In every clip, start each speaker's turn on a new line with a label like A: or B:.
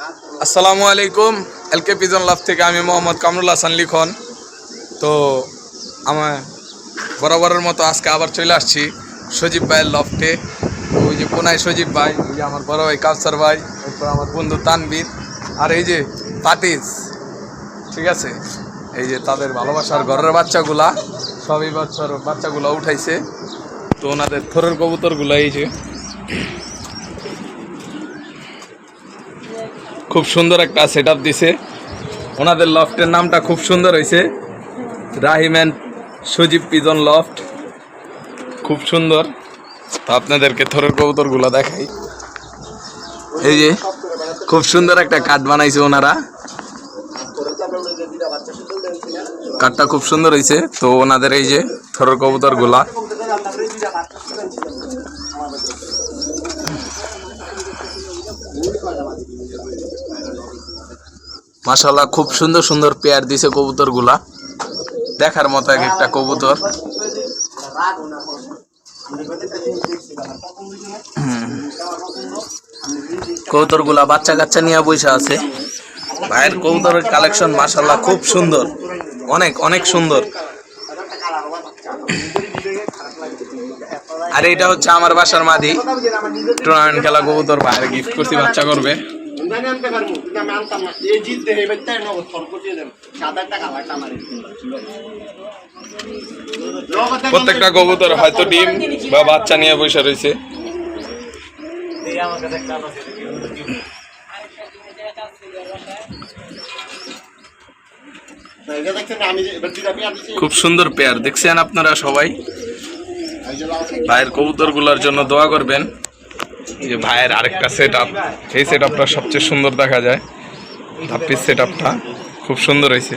A: আসসালামু আলাইকুম এলকে পিজন লাভ থেকে আমি মোহাম্মদ কামরুল হাসান লিখন। তো আমার বরাবরের মতো আজকে আবার চলে আসছি সজীব ভাইয়ের লফটে। ওই যে কোনায় সজীব ভাই, ওই যে আমার বড় ভাই কাউসার ভাই, এরপর আমার বন্ধু তানবীর আর এই যে পাতিজ ঠিক আছে? এই যে তাদের ভালোবাসার ঘরের বাচ্চাগুলা, সবই বাচ্চার বাচ্চাগুলা উঠাইছে। তো ওনাদের থরের কবুতরগুলা এই যে খুব সুন্দর একটা সেট আপ দিছে। ওনাদের লফটের নামটা খুব সুন্দর হয়েছে Rahim and Sajib pigeon loft খুব সুন্দর। আপনাদেরকে থরের কবুতরগুলো দেখাই। এই যে, খুব সুন্দর একটা কাঠ বানাইছে ওনারা। কাঠটা খুব সুন্দর হয়েছে তো ওনাদের এই যে থরের কবুতরগুলা। মাশাল্লাহ খুব সুন্দর সুন্দর পেয়ার দিছে কবুতরগুলা। দেখার মতো এক একটা কবুতর। কবুতরগুলা বাচ্চা কাচ্চা নিয়ে বসে আছে। ভাইয়ের কবুতরের কালেকশন মাশাল্লাহ খুব সুন্দর। অনেক অনেক সুন্দর। আর এটা হচ্ছে আমার বাসার মাদি। টুর্নামেন্ট খেলা কবুতর, ভাইয়ের গিফট করছি, বাচ্চা করবে।
B: আমি আনতে পারব কিন্তু আমি আনতাম না এই জিত দেখে এবার তাই নগদ খরচ দিয়ে দেন টাকা
A: প্রত্যেকটা কবুতর হয়তো ডিম বা বাচ্চা নিয়ে বসে রয়েছে খুব সুন্দর পেয়ার দেখছেন আপনারা সবাই ভাইয়ের কবুতরগুলার জন্য দোয়া করবেন যে ভাইয়ের আরেকটা সেট আপ এই সেট আপটা সবচেয়ে সুন্দর দেখা যায়। ধাপ্পির সেট আপটা খুব সুন্দর হয়েছে।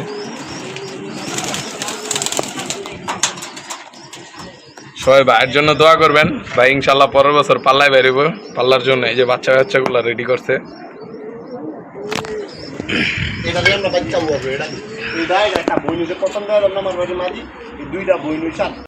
A: সবাই ভাইয়ের জন্য দোয়া করবেন। ভাই ইনশাল্লাহ পরের বছর পাল্লায় বেরোব পাল্লার জন্য এই যে বাচ্চা বাচ্চাগুলো রেডি করছে।
B: এটা